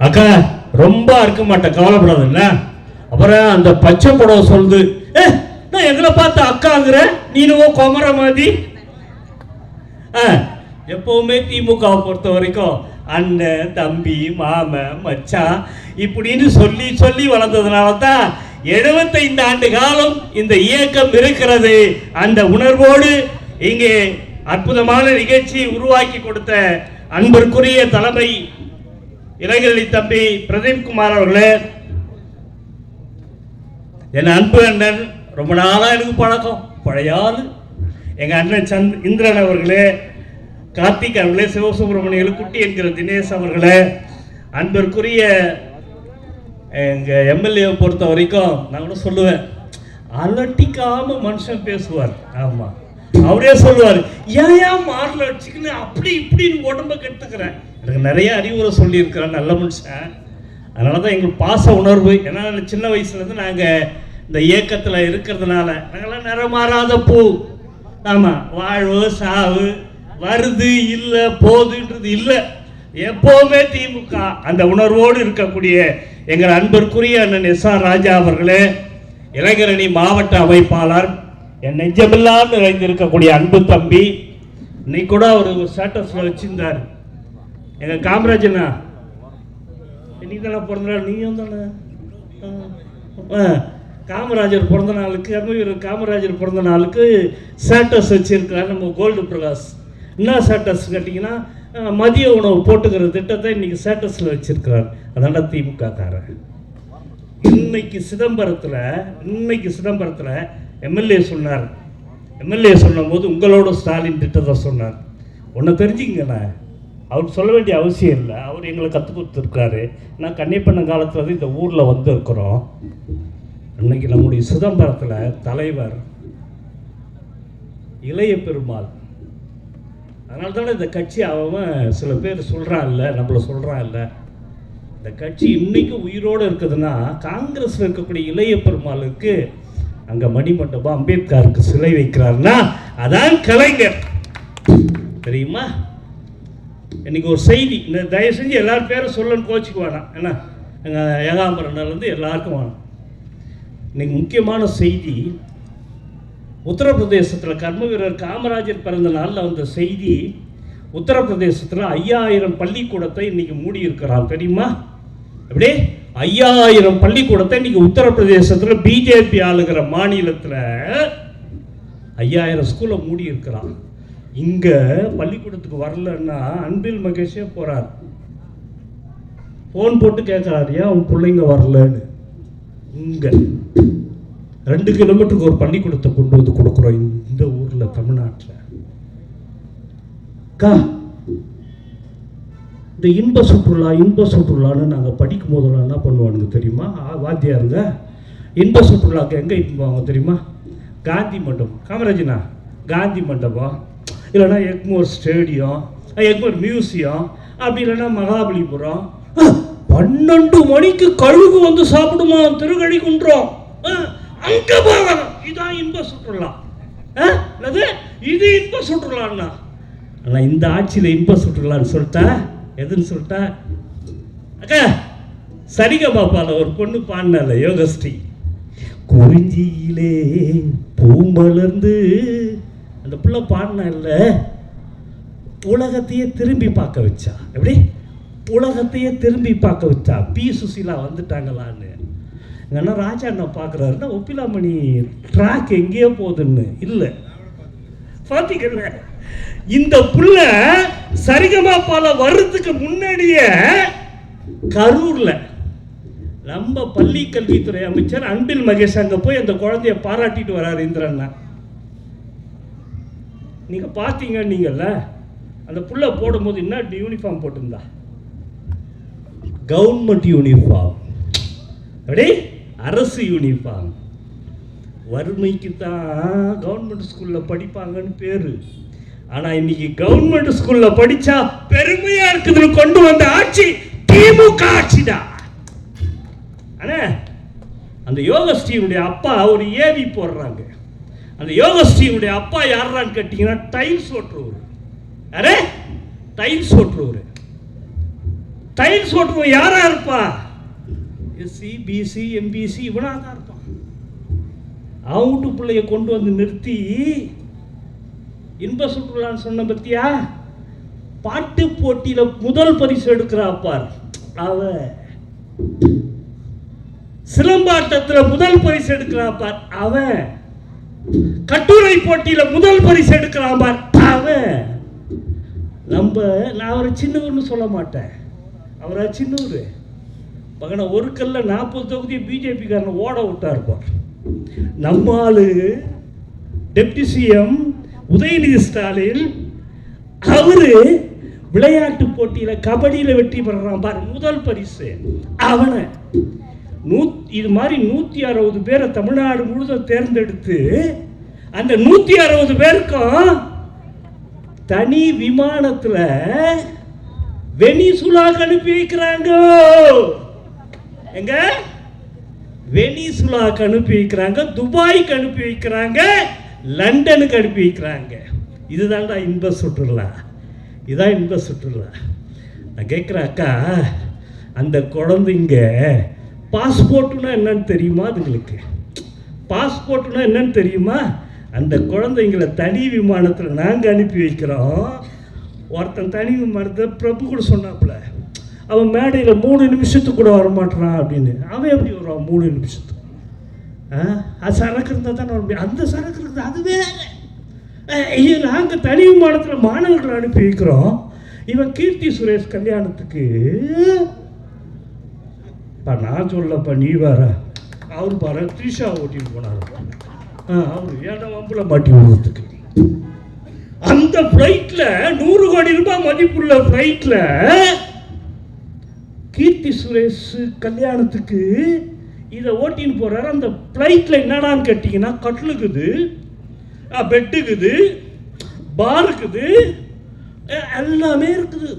அக்கா ரொம்ப இருக்க மாட்டேன் கவலைப்படாதுல்ல அப்புறம் அந்த பச்சை புடவை சொல்லுது ஏ நான் எங்களை பார்த்து அக்காங்கிற? நீனுவோ குமர மாதிரி. ஆ, எப்பவுமே திமுகவை பொறுத்த வரைக்கும் அண்ணன் தம்பி மாமன் மச்சான் இப்படின்னு சொல்லி சொல்லி வளர்ந்ததுனால தான் எழுபத்தைந்து ஆண்டு காலம் இந்த இயக்கம் இருக்கிறது. அந்த உணர்வோடு இங்கே அற்புதமான நிகழ்ச்சி உருவாக்கி கொடுத்த அன்பிற்குரிய தலைமை இளைஞரணி தம்பி பிரதீப் குமார் அவர்களே என் அன்பு அண்ணன் ரொம்ப நாளாக எனக்கு பழக்கம். பழைய எங்கள் அண்ணன் சந்த் இந்திரன் அவர்களே கார்த்திக் அவர்களே சிவசுப்பிரமணியன் குட்டி என்கிற தினேஷ் அவர்களே அன்பிற்குரிய எங்கள் எம்எல்ஏ பொறுத்த வரைக்கும் நான் கூட சொல்லுவேன் அலட்டிக்காமல் மனுஷன் பேசுவார். ஆமாம் அவரே சொல்லுவார் ஏன் மாடல வச்சுக்கின்னு அப்படி இப்படின்னு உடம்ப கெடுத்துக்கிறேன்? எனக்கு நிறைய அறிவுரை சொல்லியிருக்கிறேன் நல்ல மனுஷன். அதனால தான் எங்களுக்கு பாச உணர்வு. ஏன்னா சின்ன வயசுலேருந்து நாங்கள் இந்த இயக்கத்தில் இருக்கிறதுனால நாங்கள்லாம் நிறமாறாத பூ. ஆமாம் வாழ்வு சாவு வருது இல்லை போதுன்றது இல்லை. எப்போவுமே திமுக அந்த உணர்வோடு இருக்கக்கூடிய எங்கள் அன்பிற்குரிய அண்ணன் எஸ் ஆர் ராஜா அவர்களே இளைஞரணி மாவட்ட அமைப்பாளர் என் நெஞ்சமெல்லாம் நிறைந்திருக்கக்கூடிய அன்பு தம்பி இன்னைக்கு கூட அவர் ஒரு ஸ்டேட்டஸில் வச்சிருந்தார். எங்கள் காமராஜனா இன்னைக்கு தானே பிறந்த நாள்? நீயும் தானே? ஆ. காமராஜர் பிறந்த நாளுக்கு அருமையூர் காமராஜர் பிறந்த நாளுக்கு ஸ்டேட்டஸ் வச்சிருக்கிறார் நம்ம கோல்டு பிரகாஷ். என்ன ஸ்டேட்டஸ் கேட்டிங்கன்னா மதிய உணவு போட்டுக்கிற திட்டத்தை இன்றைக்கி ஸ்டேட்டஸில் வச்சிருக்கிறார். அதனால் திமுக காரன். இன்னைக்கு சிதம்பரத்தில் இன்னைக்கு சிதம்பரத்தில் எம்எல்ஏ சொன்னார். எம்எல்ஏ சொன்னபோது உங்களோட ஸ்டாலின் திட்டத்தை சொன்னார். ஒன்று தெரிஞ்சுக்கங்கண்ணே அவர் சொல்ல வேண்டிய அவசியம் இல்லை. அவர் எங்களை கற்றுக் கொடுத்துருக்காரு. நான் கன்னிப்பண்ண காலத்தில் வந்து இந்த ஊரில் வந்து இருக்கிறோம் இன்னைக்கு நம்முடைய சிதம்பரத்தில் தலைவர் இளைய பெருமாள். அதனால தானே இந்த கட்சி அவன் சில பேர் சொல்கிறான் இல்லை நம்மள இல்லை. இந்த கட்சி இன்னைக்கு உயிரோடு இருக்குதுன்னா காங்கிரஸில் இருக்கக்கூடிய இளைய பெருமாளுக்கு அங்கே மணிமண்டபம் அம்பேத்கருக்கு சிலை வைக்கிறாருன்னா அதான் கலைஞர். தெரியுமா? இன்னைக்கு ஒரு செய்தி. இந்த தயவு செஞ்சு எல்லார் பேரும் சொல்லணும்னு கோச்சிக்கு வேணாம். என்ன எங்கள் ஏகாம்பரன்லேருந்து எல்லாருக்கும் வேணும். இன்னைக்கு முக்கியமான செய்தி உத்தரப்பிரதேசத்தில் கர்ம வீரர் காமராஜர் பிறந்த நாளில் வந்த செய்தி உத்தரப்பிரதேசத்தில் ஐயாயிரம் பள்ளிக்கூடத்தை இன்னைக்கு மூடி இருக்கிறான் தெரியுமா? அப்படியே? ஐயாயிரம் பள்ளிக்கூடத்தை இன்னைக்கு உத்தரப்பிரதேசத்தில் பிஜேபி ஆளுகிற மாநிலத்தில் ஐயாயிரம் ஸ்கூலை மூடி இருக்கிறான். இங்கே பள்ளிக்கூடத்துக்கு வரலன்னா அன்பில் மகேஷே போகிறார் ஃபோன் போட்டு கேட்குறாரு ஏன் உன் பிள்ளைங்க வரலன்னு? இங்கே ரெண்டு கிலோமீட்டருக்கு ஒரு பள்ளிக்கூடத்தை கொண்டு வந்து கொடுக்குறோம் இந்த ஊரில் தமிழ்நாட்டில். அக்கா இந்த இன்ப சுற்றுலா இன்ப சுற்றுலான்னு நாங்கள் படிக்கும் போதெல்லாம் என்ன பண்ணுவானுங்க தெரியுமா? ஆ, வாத்தியாருங்க இன்ப சுற்றுலாக்கு எங்கே போவாங்க தெரியுமா? காந்தி மண்டபம். காமராஜனா? காந்தி மண்டபம். இல்லைன்னா எக்மோர் ஸ்டேடியம் எக்மோர் மியூசியம் அப்படி இல்லைன்னா மகாபலிபுரம். பன்னெண்டு மணிக்கு கழுகு வந்து சாப்பிடுமா? திருகழி குன்றம் அங்கே போகணும். இதான் இன்ப சுற்றுலா. ஆ, இது இன்ப சுற்றுலான்னா. ஆனால் இந்த ஆட்சியில் இன்ப சுற்றுலான்னு சொல்லிட்டேன் எதுன்னு சொல்லிட்டா அக்கா சரிக பாப்பால ஒரு பொண்ணு பாடினால யோகஸ்ரீ. குறிஞ்சியிலே பூமலர்ந்து அந்த பிள்ளை பாடினா இல்லை உலகத்தையே திரும்பி பார்க்க வச்சா. எப்படி? உலகத்தையே திரும்பி பார்க்க வச்சா. பி சுசிலா வந்துட்டாங்களான்னு. ஏன்னா ராஜா அண்ணா பார்க்குறாருன்னா ஒப்பிலாமணி ட்ராக் எங்கேயோ போகுதுன்னு. இல்லை. பார்த்தீங்கல்ல இந்த புள்ள சரிகமா பால வர்றதுக்கு முன்னாடியே கரூர்ல நம்ம பள்ளி கல்வித்துறை அமைச்சர் அன்பில் மகேஷ் அங்க போய் அந்த குழந்தைய பாராட்டிட்டு வராரு இந்திரண்ணா நீங்க பாத்தீங்க நீங்கல்ல அந்த புள்ள போடும்போது என்ன யூனிஃபார்ம் போட்டிருந்தா? கவர்மெண்ட் யூனிஃபார்ம் அப்படி அரசு யூனிஃபார்ம் வறுமைக்கு தான் கவர்மெண்ட் ஸ்கூலில் படிப்பாங்கன்னு பேர். ஆனால் இன்னைக்கு கவர்மெண்ட் ஸ்கூலில் படித்தா பெருமையாக இருக்குதுன்னு கொண்டு வந்த ஆட்சி திமுக ஆட்சிடா அண்ணே அந்த யோகஸ்ரீனுடைய அப்பா ஒரு ஏவி போடுறாங்க. அந்த யோகஸ்ரீனுடைய அப்பா யாரான்னு கேட்டிங்கன்னா டைல்ஸ் ஓட்டுறவர். அரே டைல்ஸ் ஓட்டுறவர். டைல்ஸ் ஓட்டுறவன் யாரா இருப்பா? எஸ்சி பிசி e, எம்பிசி இவனாக தான் இருப்பான். அவங்கட்டு பிள்ளைய கொண்டு வந்து நிறுத்தி இன்ப சுற்றுலான்னு சொன்ன பத்தியா? பாட்டு போட்டியில முதல் பரிசு எடுக்கிறா பார் அவ சிலம்பாட்டத்தில் முதல் பரிசு எடுக்கிறா பார் அவன் கட்டுரை போட்டியில முதல் பரிசு எடுக்கிறாப்பார் அவன் நம்ம நான் அவரை சின்னவர்னு சொல்ல மாட்டேன். அவரை சின்னவர்? மகனை ஒரு கல்ல நாற்பது தொகுதி பிஜேபிக்காரனை ஓட விட்டா இருப்பார் நம்ம டெப்டி சிஎம் உதயநிதி ஸ்டாலின் அவரு விளையாட்டு போட்டியில கபடியில வெற்றி பெறான் பாரு முதல் பரிசு. அவனை நூ இது மாதிரி நூத்தி அறுபது பேரை தமிழ்நாடு முழுதும் தேர்ந்தெடுத்து அந்த நூத்தி அறுபது பேருக்கும் தனி விமானத்துல வெனிசுலாக்கு அனுப்பி வைக்கிறாங்க. எங்க? வெனிசுலாக்கு அனுப்பி வைக்கிறாங்க துபாய்க்கு அனுப்பி வைக்கிறாங்க. லண்டனுக்கு அனுப்பி வைக்கிறாங்க. இதுதான்டா இன்ப சுற்றுலா. இதான் இன்ப சுற்றுலா. நான் கேட்குறேன் அக்கா அந்த குழந்தைங்க பாஸ்போர்ட்டுனா என்னன்னு தெரியுமா அதுங்களுக்கு? பாஸ்போர்ட்டுனா என்னன்னு தெரியுமா? அந்த குழந்தைங்களை தனி விமானத்தில் நாங்கள் அனுப்பி வைக்கிறோம். ஒருத்தன் தனி விமானத்தை பிரபு கூட சொன்னாப்புல அவன் மேடையில் மூணு நிமிஷத்துக்கு கூட வர மாட்டான் அப்படின்னு. அவன் எப்படி வருவான் மூணு நிமிஷத்துக்கு? அது சரக்கு இருந்தால் தான் வர முடியும் அந்த சரக்கு இருக்குது அதுவே ஐயோ நாங்கள் தனி விமானத்தில் மாணவர்கள் அனுப்பி வைக்கிறோம். இவன் கீர்த்தி சுரேஷ் கல்யாணத்துக்கு. இப்போ நான் சொல்லப்பா நீ வேற. அவர் பாரு த்ரிஷா ஓட்டிட்டு போனார். ஆ அவர் ஏன்னா வம்புல மாட்டி விடுறதுக்கு? அந்த ஃப்ளைட்டில் நூறு கோடி ரூபாய் மதிப்புள்ள ஃப்ளைட்டில் கீர்த்தி சுரேஷ் கல்யாணத்துக்கு இதை ஓட்டின்னு போகிறாரு அந்த ஃப்ளைட்டில் என்னடான்னு கேட்டிங்கன்னா கட்டிலுக்குது பெட்டுக்குது பார் இருக்குது எல்லாமே இருக்குது.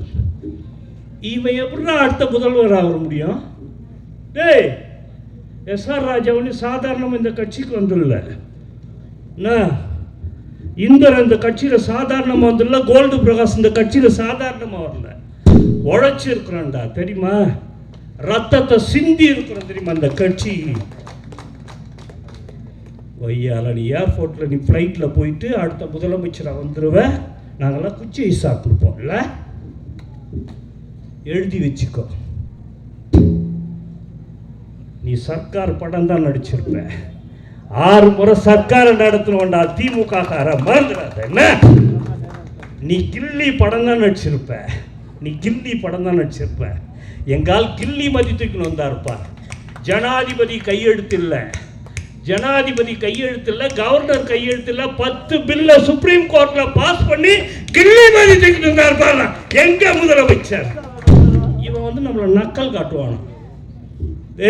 இவன் எப்படிடா அடுத்த முதல்வர் ஆக முடியும்? டேய் எஸ்ஆர் ராஜாவுன்னு சாதாரணமாக இந்த கட்சிக்கு வந்துடல. இந்தர் அந்த கட்சியில் சாதாரணமாக வந்துடல கோல்டு பிரகாஷ் இந்த கட்சியில் சாதாரணமாக வரல. உழைச்சி இருக்கிறான்டா தெரியுமா? ரத்தத்தை சிந்தி இருக்கிறோம் தெரியுமா அந்த கட்சி? வையால நீ ஏர்போர்ட்டில் நீ ஃப்ளைட்டில் போயிட்டு அடுத்த முதலமைச்சராக வந்துடுவேன் நாங்கள்லாம் குச்சி ஐசா கொடுப்போம்ல எழுதி வச்சுக்கோ. நீ சர்க்கார் படம் தான் நடிச்சிருப்ப. ஆறு முறை சர்க்காரை நடத்தணும்டா திமுக கார மறந்துடாத என்ன? நீ கில்லி படம் தான் நடிச்சிருப்ப. நீ கில்லி படம் தான் நடிச்சிருப்ப. எங்கால் கிள்ளி மதி தூக்கின்னு ஜனாதிபதி கையெழுத்து இல்லை ஜனாதிபதி கையெழுத்து இல்லை கவர்னர் கையெழுத்தில் பத்து பில்ல சுப்ரீம் கோர்ட்ல பாஸ் பண்ணி கில்லி மதி இருந்தார் வந்தா எங்க முதலமைச்சர்? இவன் வந்து நம்மளை நக்கல் காட்டுவானோ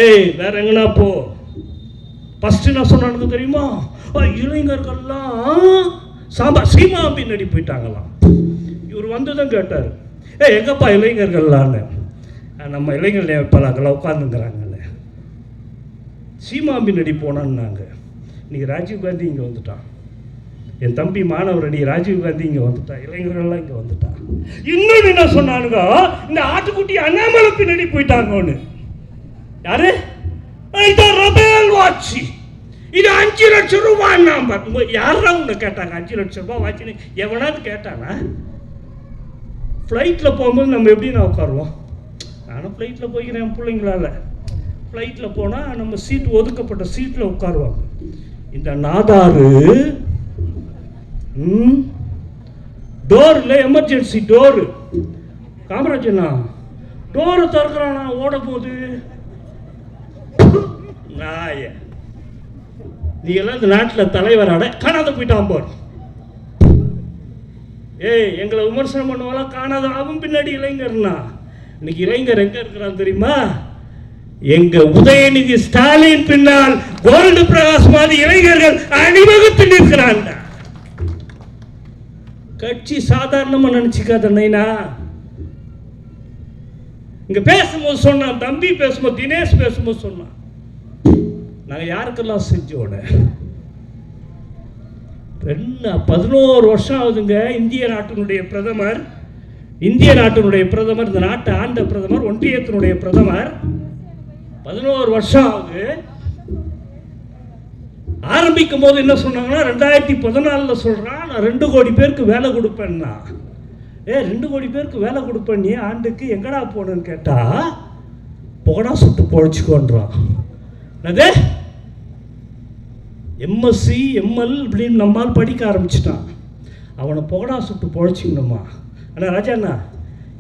ஏய் வேற எங்கண்ணா போ? ஃபர்ஸ்ட் நான் சொன்னானுங்க தெரியுமா? இளைஞர்கள்லாம் சாம்பா சீமா பின்னாடி போயிட்டாங்களாம். இவர் வந்து தான் கேட்டார். ஏ எங்கப்பா இளைஞர்கள்லான்னு? நம்ம இளைஞர்கள் பல அங்கெல்லாம் உட்காந்துங்கிறாங்கன்னு சீமா பின்னாடி போனான்னாங்க இன்றைக்கி ராஜீவ் காந்தி இங்கே வந்துட்டான். என் தம்பி மாணவர் அடி ராஜீவ் காந்தி இங்கே வந்துட்டான் இளைஞர்கள்லாம் இங்கே வந்துட்டான் இன்னொன்று என்ன சொன்னானுங்க? இந்த ஆட்டுக்குட்டி அண்ணாமலை பின்னாடி போயிட்டாங்கன்னு. யாரு? இதான் ரபேல் வாட்சி. இது அஞ்சு லட்சம் ரூபாய் நம்பர் யாரா உன்னை கேட்டாங்க? அஞ்சு லட்சம் ரூபாய் வாட்சின்னு எவனாவது கேட்டானா? ஃப்ளைட்டில் போகும்போது நம்ம எப்படி நான் உட்காருவோம்? நானும் ஃப்ளைட்டில் போய்க்கிறேன் என் பிள்ளைங்களால ஃப்ளைட்டில் போனால் நம்ம சீட் ஒதுக்கப்பட்ட சீட்டில் உட்காருவாங்க. இந்த நாதாரு ம் டோரில் எமர்ஜென்சி டோரு காமராஜண்ணா டோரை திறக்கிறானா? ஓட போகுது. நாய. நீ எல்லாம் இந்த நாட்டில் தலைவராட காணாத போயிட்டான் போர். ஏய் எங்களை விமர்சனம் பண்ணுவாங்களா காணாத. அவன் பின்னாடி இளைஞர்னா இன்னைக்கு இளைஞர் எங்க இருக்கிறான் தெரியுமா? எங்க உதயநிதி ஸ்டாலின் பின்னால் கோல்டு பிரகாஷ் மாதிரி இளைஞர்கள் அணிவகுத்து நிற்கிறாங்க. கட்சி சாதாரணமா நினைச்சுக்காத நைனா. இங்க பேசும்போது சொன்னான் தம்பி பேசும்போது தினேஷ் பேசும்போது சொன்னான். நாங்கள் யாருக்கெல்லாம் செஞ்சோட? ரெண்டு பதினோரு வருஷம் ஆகுதுங்க இந்திய நாட்டினுடைய பிரதமர். இந்திய நாட்டினுடைய பிரதமர் இந்த நாட்டை ஆண்ட பிரதமர் ஒன்றியத்தினுடைய பிரதமர் பதினோரு வருஷம் ஆகுது. ஆரம்பிக்கும் போது என்ன சொன்னாங்கன்னா ரெண்டாயிரத்தி பதினாலில் சொல்கிறான் நான் ரெண்டு கோடி பேருக்கு வேலை கொடுப்பேன்னா. ஏ ரெண்டு கோடி பேருக்கு வேலை கொடுப்பேன் நீ ஆண்டுக்கு எங்கடா போகணுன்னு கேட்டால் புகடா சுட்டு பொழைச்சிக்கோன்றான். என்னது? எம்எஸ்சி எம்எல் இப்படின்னு நம்மால் படிக்க ஆரம்பிச்சிட்டான். அவனை புகடா சுட்டு பொழைச்சிக்கணுமா? அண்ணா ராஜா அண்ணா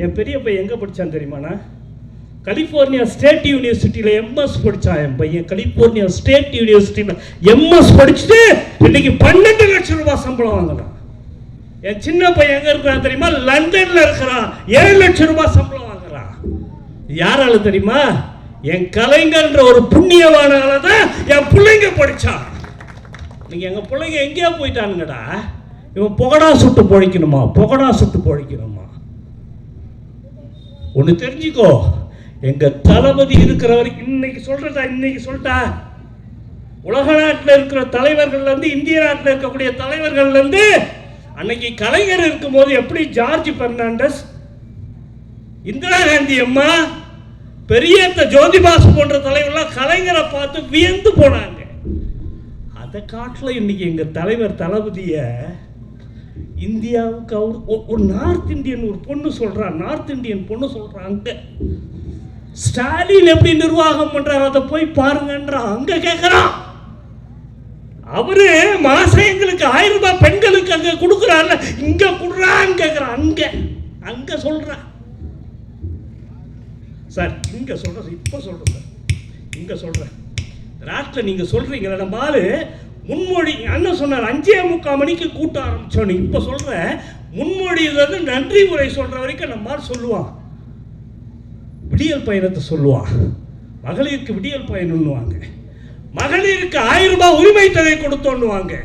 என் பெரிய பையன் எங்கே படித்தான் தெரியுமாண்ணா? கலிஃபோர்னியா ஸ்டேட் யூனிவர்சிட்டியில் எம்எஸ் படித்தான் என் பையன். கலிஃபோர்னியா ஸ்டேட் யூனிவர்சிட்டியில் எம்எஸ் படிச்சுட்டு இன்னைக்கு பன்னெண்டு லட்சம் ரூபாய் சம்பளம் வாங்குறான். என் சின்ன பையன் எங்கே இருக்கிறான் தெரியுமா? லண்டனில் இருக்கிறான். ஏழு லட்சம் ரூபாய் சம்பளம் வாங்குறான். யாரால தெரியுமா? என் கலைஞர்ன்ற ஒரு புண்ணியவானால தான் என் பிள்ளைங்க படித்தான் நீங்கள் எங்கள் பிள்ளைங்க எங்கேயா போயிட்டானுங்கடா. இவன் புகடா சுட்டு பொழைக்கணுமா? புகடா சுட்டு பொழைக்கணுமா? ஒன்று தெரிஞ்சுக்கோ. எங்க தளபதி இருக்கிற வரைக்கும் இன்னைக்கு சொல்றதா? இன்னைக்கு சொல்லிட்டா? உலக நாட்டில் இருக்கிற தலைவர்கள்ல இருந்து இந்திய நாட்டில் இருக்கக்கூடிய தலைவர்கள்ல இருந்து அன்னைக்கு கலைஞர் இருக்கும்போது எப்படி ஜார்ஜ் பெர்னாண்டஸ் இந்திரா காந்தி அம்மா பெரியத்த ஜோதிபாசு போன்ற தலைவர்லாம் கலைஞரை பார்த்து வியந்து போனாங்க. அதை காட்டில் இன்னைக்கு எங்க தலைவர் தளபதியை இந்தியாவுக்கு அவர் ஒ- ஒரு நார்த் இந்தியன் ஒரு பொண்ணு சொல்கிறான் நார்த் இந்தியன் பொண்ணு சொல்கிறாங்க ஸ்டாலின் எப்படி நிர்வாகம் பண்றாரு? அதை போய் பாருங்கன்றா அங்கே கேட்குறான் அவரு மாசம் எங்களுக்கு ஆயிரம் ரூபாய் பெண்களுக்கு அங்க கொடுக்குறாருல இங்க கொடுறான்னு கேட்குறான் அங்க அங்க சொல்றான் சார் இங்க சொல்கிறேன் இப்ப சொல்கிறேன் சார். இங்க சொல்றேன். நாட்டில் நீங்க சொல்றீங்களா நம்ம ஆளு முன்மொழி அண்ணன் சொன்னார் அஞ்சே முக்கால் மணிக்கு கூட்ட ஆரம்பிச்சோன்னு. இப்போ சொல்கிற முன்மொழியிலிருந்து நன்றி உரை சொல்கிற வரைக்கும் நம்ம சொல்லுவான் விடியல் பயணத்தை சொல்லுவான் மகளிருக்கு விடியல் பயணம்னுவாங்க. மகளிருக்கு ஆயிரம் ரூபாய் உரிமை தொகை கொடுத்தோன்னுவாங்க.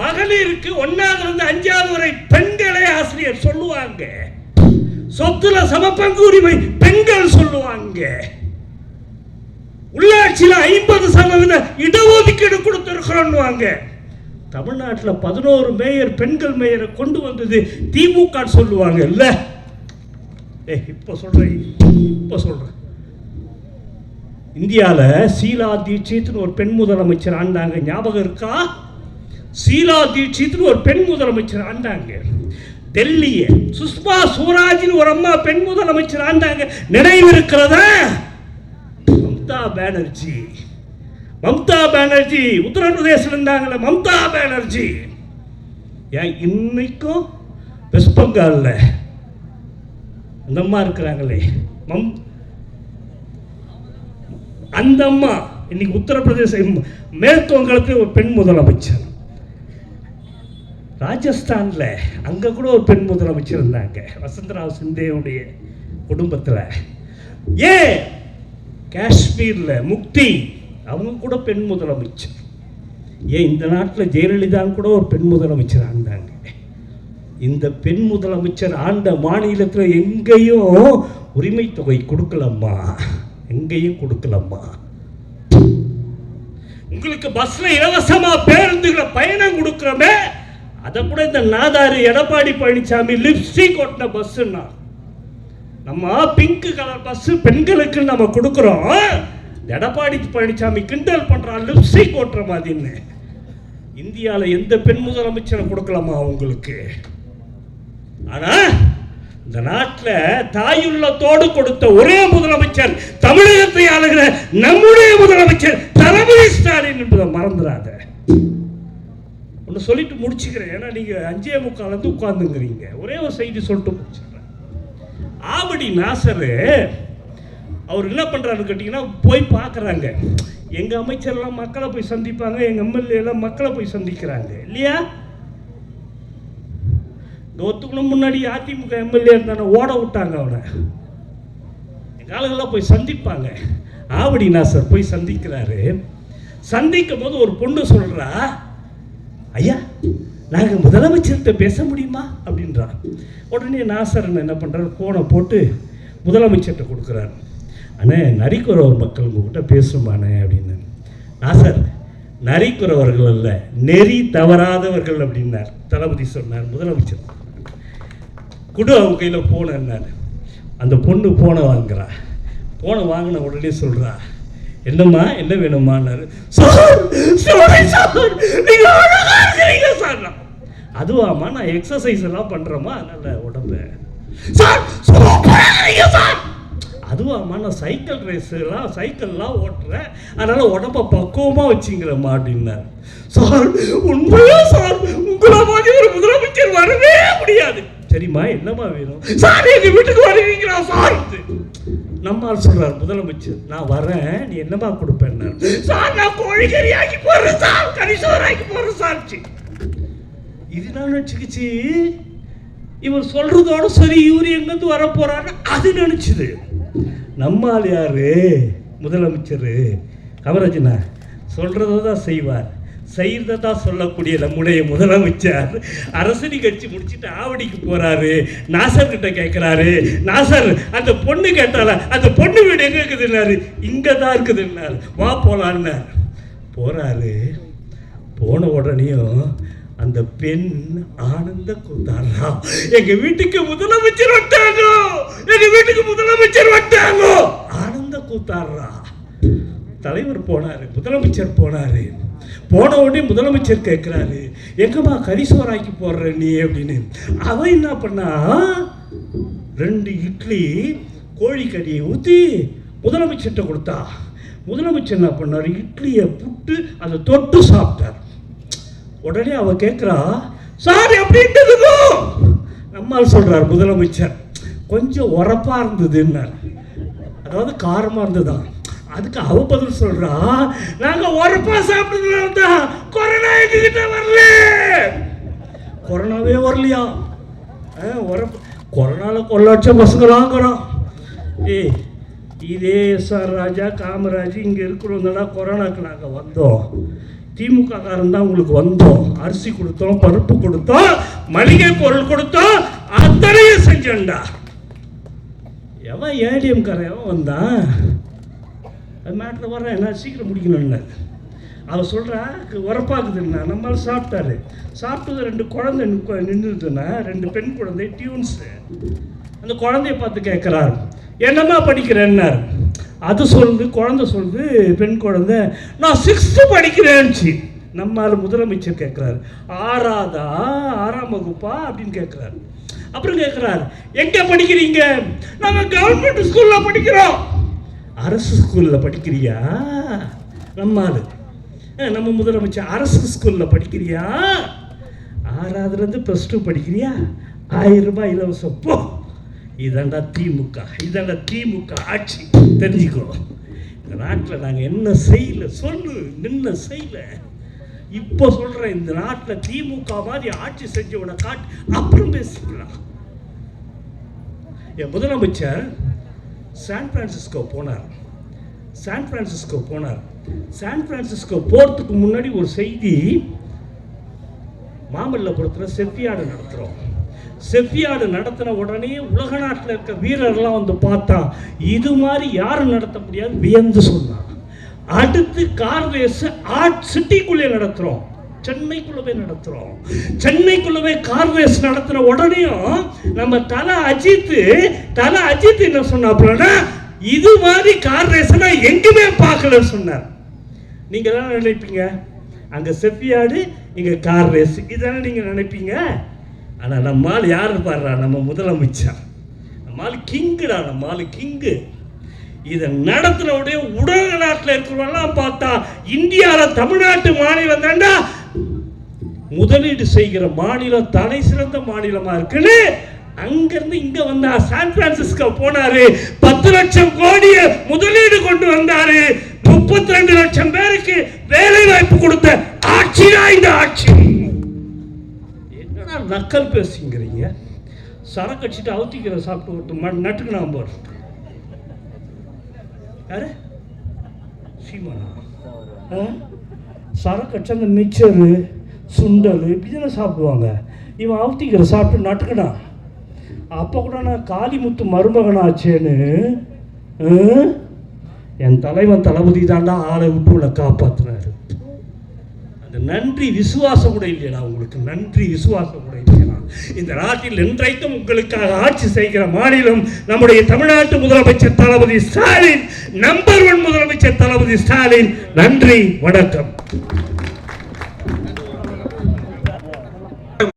மகளிருக்கு ஒன்னாவது இருந்து அஞ்சாவது வரை பெண்களே ஆசிரியர் சொல்லுவாங்க. சொத்துல சமப்பங்கு உரிமை பெண்கள் சொல்லுவாங்க. உள்ளாட்சியில் ஐம்பது சதவீத இடஒதுக்கீடு கொடுத்திருக்கிறோம்னுவாங்க தமிழ்நாட்டில் பதினோரு மேயர் பெண்கள் மேயரை கொண்டு வந்தது திமுக சொல்லுவாங்க. இல்லை. ஏய் இப்போ சொல்கிறேன் இப்போ சொல்கிறேன் இந்தியாவில் சீலா தீட்சித்னு ஒரு பெண் முதலமைச்சர் ஆண்டாங்க. ஞாபகம் இருக்கா? சீலா தீட்சித்னு ஒரு பெண் முதலமைச்சர் ஆண்டாங்க. டெல்லியை சுஷ்மா சுவராஜின்னு ஒரு அம்மா பெண் முதலமைச்சர் ஆண்டாங்க. நினைவு இருக்கிறதா? மம்தா பானர்ஜி. மம்தா பானர்ஜி உத்தரப்பிரதேசம் இருந்தாங்கல்ல மம்தா பானர்ஜி. ஏன் இன்னைக்கும் வெஸ்ட் பெங்காலில்? அந்த அம்மா இருக்கிறாங்களே. மம் அந்த அம்மா இன்னைக்கு உத்தரப்பிரதேச மேற்கு வங்கத்தில் ஒரு பெண் முதலமைச்சர். ராஜஸ்தான்ல அங்க கூட ஒரு பெண் முதலமைச்சர் இருந்தாங்க. வசந்தராவ் சிந்தேவுடைய குடும்பத்துல. ஏன் காஷ்மீரில் முக்தி அவங்க கூட பெண் முதலமைச்சர். ஏன் இந்த நாட்டில் ஜெயலலிதான் கூட ஒரு பெண் முதலமைச்சர் ஆண்டாங்க. இந்த பெண் முதலமைச்சர் ஆண்ட மாநிலத்தில் எங்கேயும் உரிமை தொகை கொடுக்கலம்மா. எங்கேயும் கொடுக்கலம்மா. உங்களுக்கு பஸ்ல இலவசமா பேருந்துகளை பயணம் கொடுக்குறோமே அதை கூட இந்த நாதாரு எடப்பாடி பழனிசாமி லிப்ஸ்டிக் ஒட்டின பஸ்ஸுன்னா நம்ம பிங்க் கலர் பஸ் பெண்களுக்கு நம்ம கொடுக்குறோம். எடப்பாடி பழனிசாமி கிண்டல் பண்ணுறான் லிப்ஸை ஓட்டுற மாதிரின்னு இந்தியாவில் எந்த பெண் முதலமைச்சரை கொடுக்கலாமா உங்களுக்கு? ஆனால் இந்த நாட்டில் தாயுள்ளத்தோடு கொடுத்த ஒரே முதலமைச்சர் தமிழகத்தை ஆளுகிற நம்முடைய முதலமைச்சர் தளபதி ஸ்டாலின் என்பதை மறந்துடாத. ஒன்று சொல்லிட்டு முடிச்சுக்கிறேன். ஏன்னா நீங்கள் அஞ்சே முக்கால் வந்து உட்கார்ந்துங்கிறீங்க. ஒரே ஒரு செய்தி சொல்லிட்டு முடிச்சுக்கிறேன். ஆவடி நாசரு அவர் என்ன பண்ணுறாருன்னு கேட்டிங்கன்னா போய் பார்க்குறாங்க. எங்கள் அமைச்சர்லாம் மக்களை போய் சந்திப்பாங்க எங்கள் எம்எல்ஏ எல்லாம் மக்களை போய் சந்திக்கிறாங்க. இல்லையா? இந்த ஒத்துக்கணும் முன்னாடி அதிமுக எம்எல்ஏ இருந்தானே ஓட விட்டாங்க அவனை. எங்கள் ஆளுங்கெல்லாம் போய் சந்திப்பாங்க. ஆவடி நாசர் போய் சந்திக்கிறாரு. சந்திக்கும் போது ஒரு பொண்ணு சொல்கிறா ஐயா நாங்கள் முதலமைச்சர்கிட்ட பேச முடியுமா? அப்படின்றான். உடனே நாசரன் என்ன பண்ணுறாரு ஃபோனை போட்டு முதலமைச்சர்கிட்ட கொடுக்குறாரு. அண்ணே நரிக்குறவர் மக்கள் உங்ககிட்ட பேசுமாண்ணே அப்படின்னு. நாசர் நரிக்குறவர்கள் அல்ல நெறி தவறாதவர்கள் அப்படின்னார். தளபதி சொன்னார் முதலமைச்சர். குடு அவன் கையில் போன என்னார். அந்த பொண்ணு போனை வாங்குறா. போனை வாங்கின உடனே சொல்கிறா என்னம்மா என்ன வேணுமான்னாரு சார் சார் நீங்க அழகா இருக்கிறீங்க சார் அதுவாம்மா நான் எக்ஸசைஸ் எல்லாம் பண்றேம்மா? அதனால உடம்பு. சார் சார் அதுவாம்மா நான் சைக்கிள் ரேஸ் எல்லாம் சைக்கிள்லாம் ஓட்டுறேன். அதனால உடம்ப பக்குவமா வச்சுங்கிறம்மா அப்படின்னாரு. சார் உண்மையா சார் உங்களை மாதிரி ஒரு முதலமைச்சர் வரவே முடியாது. சரிம்மா என்னம்மா வேணும்? சார் எங்க வீட்டுக்கு வருவீங்களா சார் நம்மால் சொல்றார் முதலமைச்சர் நான் வரேன் நீ என்னம்மா கொடுப்பேன்னாரு? சார் நான் கோழிக்கறி ஆக்கி போறேன் சார் கரிசோர் ஆக்கி போறேன் சார் இது நான் நினச்சிக்கிச்சு இவர் சொல்றதோட சரி இவர் எங்கேருந்து வர போறாரு அது நினைச்சுது. நம்மால் யாரு? முதலமைச்சர். கமராஜனா சொல்றதை தான் செய்வார். செய்கிறத தான் சொல்லக்கூடிய நம்முடைய முதலமைச்சர் அரசடி கட்சி முடிச்சுட்டு ஆவடிக்கு போகிறாரு நாசர் கிட்ட கேட்குறாரு. நாசர் அந்த பொண்ணு கேட்டால அந்த பொண்ணு வீடு எங்கே இருக்குதுன்னாரு. இங்கே தான் இருக்குதுன்னாரு. வா போகலான்னார் போகிறாரு போன உடனேயும் அந்த பெண் ஆனந்த கூத்தாடுறா. எங்க வீட்டுக்கு முதலமைச்சர் வட்டாங்க எங்க வீட்டுக்கு முதலமைச்சர் வட்டாங்க ஆனந்த கூத்தாடுறா. தலைவர் போனாரு முதலமைச்சர் போனாரு. போன உடனே முதலமைச்சர் கேட்கிறாரு எங்கம்மா கரிசோராக்கி போடுற நீ? அப்படின்னு. அவன் என்ன பண்ணா ரெண்டு இட்லி கோழிக்கறியை ஊற்றி முதலமைச்சர்கிட்ட கொடுத்தா. முதலமைச்சர் என்ன பண்ணார் இட்லியை புட்டு அதை தொட்டு சாப்பிட்டார். உடனே அவ கேட்குறா சார் எப்படி இருந்ததுங்க? நம்மால் சொல்கிறார் முதலமைச்சர். கொஞ்சம் உரப்பாக இருந்ததுன்னார். அதாவது காரமாக இருந்ததா? அதுக்கு அவ பதில் சொல்றா நாங்க உரப்பா சாப்பிட்டதுனால தான் கொரோனா எங்ககிட்ட வரல. கொரோனாவே வரலையா? ஆ, உரப்பு கொரோனால கொள்ள லட்சம் பசங்களாங்கிறோம் ஏய் இதே எஸ்ஆர் ராஜா காமராஜ் இங்கே இருக்கிறவங்க கொரோனாக்கு நாங்கள் வந்தோம். திமுக காரன் தான் உங்களுக்கு வந்தோம். அரிசி கொடுத்தோம் பருப்பு கொடுத்தோம் மளிகை பொருள் கொடுத்தோம் அத்தனையும் செஞ்சோம்டா எவன் ஏடிஎம் காரன் எவன் வந்தான் அது மேட்ரு வர்றேன் என்ன சீக்கிரம் முடிக்கணும்னு. அவள் சொல்கிறா உரப்பாக்குதுன்னா நம்மளால் சாப்பிட்டாரு. சாப்பிட்டது ரெண்டு குழந்தை நின்றுதுன்னா ரெண்டு பெண் குழந்தை டியூன்ஸு. அந்த குழந்தைய பார்த்து கேட்குறாரு என்னம்மா படிக்கிறேன்னார். அது சொல்லுது குழந்தை சொல்லுது பெண் குழந்தை நான் சிக்ஸ்த்து படிக்கிறேன்ச்சு நம்மால் முதலமைச்சர் கேட்குறாரு ஆறாதா ஆறாம் வகுப்பா? அப்படின்னு கேட்குறாரு அப்புறம் கேட்குறாரு எங்கே படிக்கிறீங்க? நாங்கள் கவர்மெண்ட் ஸ்கூலில் படிக்கிறோம். அரசு ஸ்கூலில் படிக்கிறியா? நம்மால். நம்ம முதலமைச்சர் அரசு ஸ்கூலில் படிக்கிறியா? ஆறாவதுலேருந்து ப்ளஸ் டூ படிக்கிறியா? ஆயிரம் ரூபாய் இலவசம். போ. இதாண்டா திமுக இதாண்டா திமுக ஆட்சி. தெரிஞ்சுக்கோ. இந்த நாட்டில் நாங்கள் என்ன செய்யல சொல்லு நின்ன செய்யல. இப்போ சொல்கிறேன் இந்த நாட்டில் திமுக மாதிரி ஆட்சி செஞ்சவனை காட்டு அப்புறம் பேசிக்கலாம். என் முதலமைச்சர் சான் பிரான்சிஸ்கோ போனார். சான் பிரான்சிஸ்கோ போனார். சான் பிரான்சிஸ்கோ போகிறதுக்கு முன்னாடி ஒரு செய்தி மாமல்லபுரத்தில் செட்டியாடு நடத்துகிறோம் செவ்வியாடு நடத்தின உடனே உலக நாட்டில் இருக்க வீரர்லாம் வந்து பார்த்தா இது மாதிரி யாரும் நடத்த முடியாது வியந்து சொன்னான் அடுத்து கார் ரேஸ் ஆர்ட் சிட்டிக்குள்ளே நடத்துகிறோம் சென்னைக்குள்ளவே நடத்துகிறோம் சென்னைக்குள்ளவே கார் ரேஸ் நடத்துன உடனேயும் நம்ம தலை அஜித் தலை அஜித் என்ன சொன்னாப்புலன்னா இது மாதிரி கார் ரேஸ் நான் எங்குமே பார்க்கலன்னு சொன்னார். நீங்கள் தான் நினைப்பீங்க? அங்கே செஃபியாடு இங்கே கார் ரேஸ் இதானே நீங்கள் நினைப்பீங்க? ஆனால் நம்ம ஆள் யாரு பாடுறா நம்ம முதலமைச்சர். நம்ம ஆள் கிங்குடா நம்ம ஆள் கிங்கு. இதை நடத்தின உடனே உலக நாட்டில் இருக்கிறவெல்லாம் பார்த்தா இந்தியாவில் தமிழ்நாட்டு மாநிலம் தாண்டா முதலீடு செய்கிற மாநிலம் தலை சிறந்த மாநிலமாக இருக்குன்னு அங்கிருந்து இங்க வந்தா சான் பிரான்சிஸ்கோ போனாரு. பத்து லட்சம் கோடிய முதலீடு கொண்டு வந்தாரு. முப்பத்தி ரெண்டு லட்சம் பேருக்கு வேலை வாய்ப்பு கொடுத்த ஆட்சியா இந்த ஆட்சி. நக்கல் பேசுங்கிறீங்க. சரக்கு அடிச்சுட்டு அவுத்திக்கிற சாப்பிட்டு ஒருத்தர் நட்டுக்கு நான் போறேன் யாரு? சீமானா? ஆ? சரக்கு அடிச்சு அந்த மிக்சரு சுண்டல் இப்படி தானே சாப்பிடுவாங்க. இவன் அவுத்திக்கிற சாப்பிட்டு நட்டுக்கணா அப்போ கூட நான் காளிமுத்து மருமகனாச்சேன்னு என் தலைவன் தளபதி தாண்டா ஆளை விட்டு உன்னை காப்பாத்துனாரு அந்த நன்றி விசுவாசம் கூட இல்லையடா உங்களுக்கு. நன்றி விசுவாசம். இந்த நாட்டில் இன்றைக்கும் உங்களுக்காக ஆட்சி செய்கிற மாநிலம் நம்முடைய தமிழ்நாட்டு முதலமைச்சர் தளபதி ஸ்டாலின் நம்பர் ஒன் முதலமைச்சர் தளபதி ஸ்டாலின். நன்றி வணக்கம்.